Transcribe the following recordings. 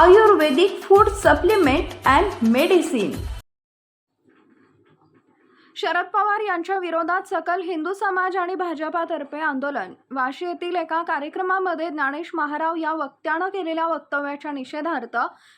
Ayurvedic food supplement and medicine. Sharad Pawar यांच्या विरोधात सकल हिंदू समाज आणि भाजपातर्फे आंदोलन. वाशी येथील एका कार्यक्रमामध्ये ज्ञानेश महाराव या वक्त्यानं केलेल्या वक्तव्याच्या निषेधार्थ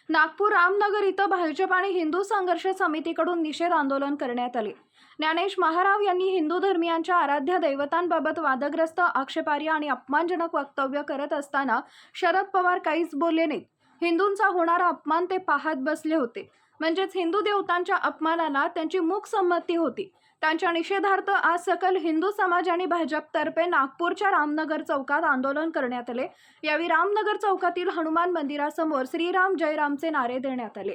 नागपूर रामनगर इथं भाजप आणि हिंदू संघर्ष समितीकडून निषेध आंदोलन करण्यात आले. ज्ञानेश महाराव यांनी हिंदू धर्मियांच्या आराध्य दैवतांबाबत वादग्रस्त आक्षेपार्ह आणि अपमानजनक वक्तव्य करत असताना शरद पवार काहीच बोलले नाहीत. हिंदूंचा होणारा अपमान ते पाहत बसले होते. म्हणजेच हिंदू देवतांच्या अपमानाला त्यांची मूक संमती होती. त्यांच्या निषेधार्थ आज सकल हिंदू समाज आणि भाजपतर्फे नागपूरच्या रामनगर चौकात आंदोलन करण्यात आले. यावेळी रामनगर चौकातील हनुमान मंदिरासमोर श्रीराम जयरामचे नारे देण्यात आले.